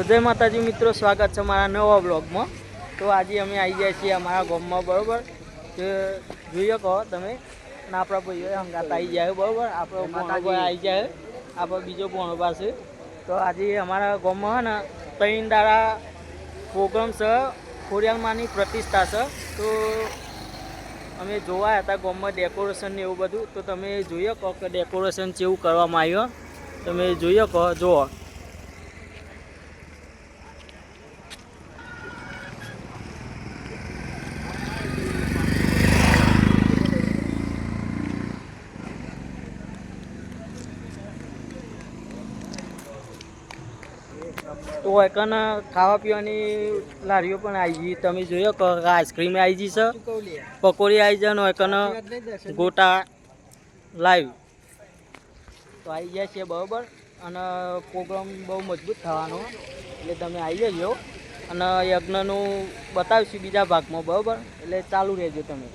તો જય માતાજી મિત્રો સ્વાગત છે મારા નવા બ્લોગમાં તો આજે અમે આવી ગયા છીએ અમારા ગામમાં બરાબર? જે જોઈએ કહો તમે. અને આપણા ભાઈઓ હંગાત આવી જાય બરાબર? આપણો માતાજી. આવી જાય આપણો બીજો પોણો પાસે તો આજે અમારા ગામમાં છે ને ત્રણ દાડા પ્રોગ્રામ છે ખોડિયાલમાંની પ્રતિષ્ઠા છે. તો અમે જોવા હતા ગામમાં ડેકોરેશન ને એવું બધું. તો તમે જોઈએ કહો કે ડેકોરેશન કેવું કરવામાં આવ્યું. તમે જોઈએ કહો જુઓ. તો એકન ખાવા પીવાની લારીઓ પણ આવી ગઈ. તમે જોયો કે આઈસ્ક્રીમ આવી ગઈ છે? પકોડી આવી જાય ને એકન ગોટા લાઈવ તો આવી જાય છે બરાબર. અને પ્રોગ્રામ બહુ મજબૂત થવાનો. એટલે તમે આવી જજો. અને યજ્ઞનું બતાવીશું બીજા ભાગમાં બરાબર? એટલે ચાલુ રહેજો તમે.